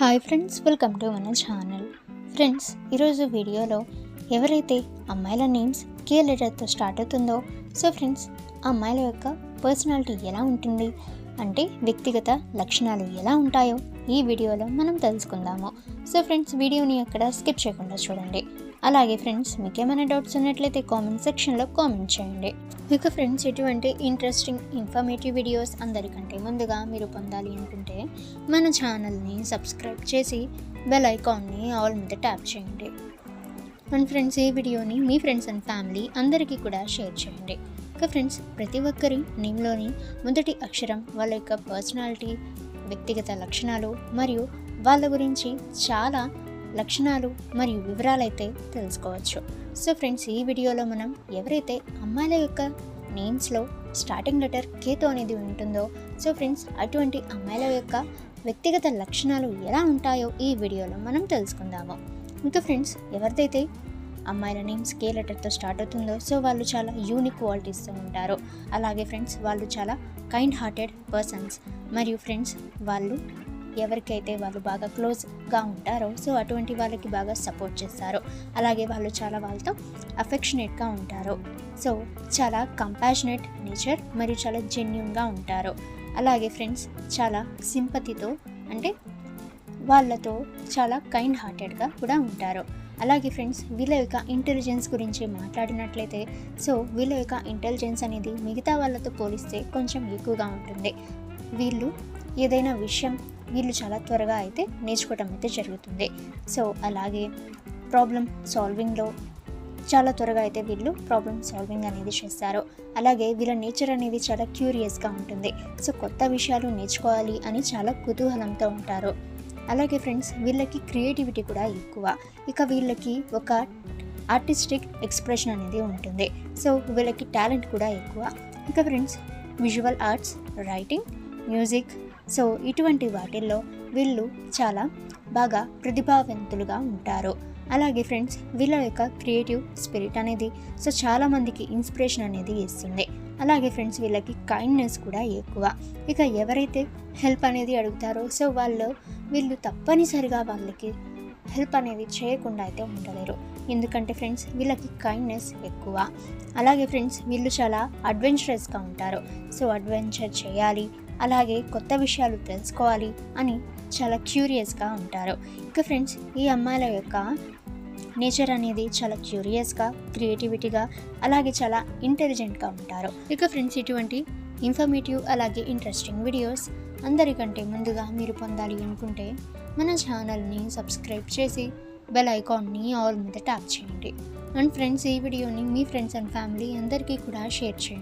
Hi friends welcome to మన channel friends ఈరోజు వీడియోలో ఎవరైతే అమ్మాయిల నేమ్స్ కే లెటర్తో స్టార్ట్ అవుతుందో సో ఫ్రెండ్స్ అమ్మాయిల యొక్క పర్సనాలిటీ ఎలా ఉంటుంది? అంటే వ్యక్తిగత లక్షణాలు ఎలా ఉంటాయో ఈ వీడియోలో మనం తెలుసుకుందాము. సో ఫ్రెండ్స్ వీడియోని అక్కడ స్కిప్ చేయకుండా చూడండి. అలాగే ఫ్రెండ్స్ మీకు ఏమైనా డౌట్స్ ఉన్నట్లయితే కామెంట్ సెక్షన్లో కామెంట్ చేయండి. ఇక ఫ్రెండ్స్ ఇటువంటి ఇంట్రెస్టింగ్ ఇన్ఫర్మేటివ్ వీడియోస్ అందరికంటే ముందుగా మీరు పొందాలి అనుకుంటే మన ఛానల్ని సబ్స్క్రైబ్ చేసి బెల్ ఐకాన్ని ఆల్ మీద ట్యాప్ చేయండి. అండ్ ఫ్రెండ్స్ ఈ వీడియోని మీ ఫ్రెండ్స్ అండ్ ఫ్యామిలీ అందరికీ కూడా షేర్ చేయండి. ఇక ఫ్రెండ్స్ ప్రతి ఒక్కరి నేమ్లోని మొదటి అక్షరం వాళ్ళ యొక్క పర్సనాలిటీ వ్యక్తిగత లక్షణాలు మరియు వాళ్ళ గురించి చాలా లక్షణాలు మరియు వివరాలైతే తెలుసుకోవచ్చు. సో ఫ్రెండ్స్ ఈ వీడియోలో మనం ఎవరైతే అమ్మాయిల యొక్క నేమ్స్లో స్టార్టింగ్ లెటర్ కేతో అనేది ఉంటుందో సో ఫ్రెండ్స్ అటువంటి అమ్మాయిల యొక్క వ్యక్తిగత లక్షణాలు ఎలా ఉంటాయో ఈ వీడియోలో మనం తెలుసుకుందాము. ఇంకా ఫ్రెండ్స్ ఎవరిదైతే అమ్మాయిల నేమ్స్ కే లెటర్తో స్టార్ట్ అవుతుందో సో వాళ్ళు చాలా యూనిక్ క్వాలిటీస్తో ఉంటారు. అలాగే ఫ్రెండ్స్ వాళ్ళు చాలా కైండ్ హార్టెడ్ పర్సన్స్ మరియు ఫ్రెండ్స్ వాళ్ళు ఎవరికైతే వాళ్ళు బాగా క్లోజ్గా ఉంటారో సో అటువంటి వాళ్ళకి బాగా సపోర్ట్ చేస్తారు. అలాగే వాళ్ళు చాలా వాళ్ళతో అఫెక్షనేట్గా ఉంటారు. సో చాలా కంపాషనేట్ నేచర్ మరియు చాలా జెన్యున్గా ఉంటారు. అలాగే ఫ్రెండ్స్ చాలా సింపతితో అంటే వాళ్ళతో చాలా కైండ్ హార్టెడ్గా కూడా ఉంటారు. అలాగే ఫ్రెండ్స్ వీళ్ళ యొక్క ఇంటెలిజెన్స్ గురించి మాట్లాడినట్లయితే సో వీళ్ళ యొక్క ఇంటెలిజెన్స్ అనేది మిగతా వాళ్ళతో పోలిస్తే కొంచెం ఎక్కువగా ఉంటుంది. వీళ్ళు ఏదైనా విషయం వీళ్ళు చాలా త్వరగా అయితే నేర్చుకోవటం అయితే జరుగుతుంది. సో అలాగే ప్రాబ్లం సాల్వింగ్లో చాలా త్వరగా అయితే వీళ్ళు ప్రాబ్లమ్ సాల్వింగ్ అనేది చేస్తారు. అలాగే వీళ్ళ నేచర్ అనేది చాలా క్యూరియస్గా ఉంటుంది. సో కొత్త విషయాలు నేర్చుకోవాలి అని చాలా కుతూహలంతో ఉంటారు. అలాగే ఫ్రెండ్స్ వీళ్ళకి క్రియేటివిటీ కూడా ఎక్కువ. ఇక వీళ్ళకి ఒక ఆర్టిస్టిక్ ఎక్స్ప్రెషన్ అనేది ఉంటుంది. సో వీళ్ళకి టాలెంట్ కూడా ఎక్కువ. ఇక friends visual arts writing music so ఇటువంటి వాటిల్లో వీళ్ళు చాలా బాగా ప్రతిభావంతులుగా ఉంటారు. అలాగే ఫ్రెండ్స్ వీళ్ళ యొక్క క్రియేటివ్ స్పిరిట్ అనేది సో చాలామందికి ఇన్స్పిరేషన్ అనేది ఇస్తుంది. అలాగే ఫ్రెండ్స్ వీళ్ళకి కైండ్నెస్ కూడా ఎక్కువ. ఇక ఎవరైతే హెల్ప్ అనేది అడుగుతారో సో వాళ్ళు వీళ్ళు తప్పనిసరిగా వాళ్ళకి హెల్ప్ అనేది చేయకుండా అయితే ఉండలేరు. ఎందుకంటే ఫ్రెండ్స్ వీళ్ళకి కైండ్నెస్ ఎక్కువ. అలాగే ఫ్రెండ్స్ వీళ్ళు చాలా అడ్వెంచరస్గా ఉంటారు. సో అడ్వెంచర్ చేయాలి అలాగే కొత్త విషయాలు తెలుసుకోవాలి అని చాలా క్యూరియస్గా ఉంటారు. ఇక ఫ్రెండ్స్ ఈ అమ్మాయిల యొక్క నేచర్ అనేది చాలా క్యూరియస్గా క్రియేటివిటీగా అలాగే చాలా ఇంటెలిజెంట్గా ఉంటారు. ఇక ఫ్రెండ్స్ ఇటువంటి ఇన్ఫర్మేటివ్ అలాగే ఇంట్రెస్టింగ్ వీడియోస్ అందరికంటే ముందుగా మీరు పొందాలి అనుకుంటే మన ఛానల్ని సబ్స్క్రైబ్ చేసి బెల్ ఐకాన్ని ఆల్ మీద ట్యాప్ చేయండి. అండ్ ఫ్రెండ్స్ ఈ వీడియోని మీ ఫ్రెండ్స్ అండ్ ఫ్యామిలీ అందరికీ కూడా షేర్ చేయండి.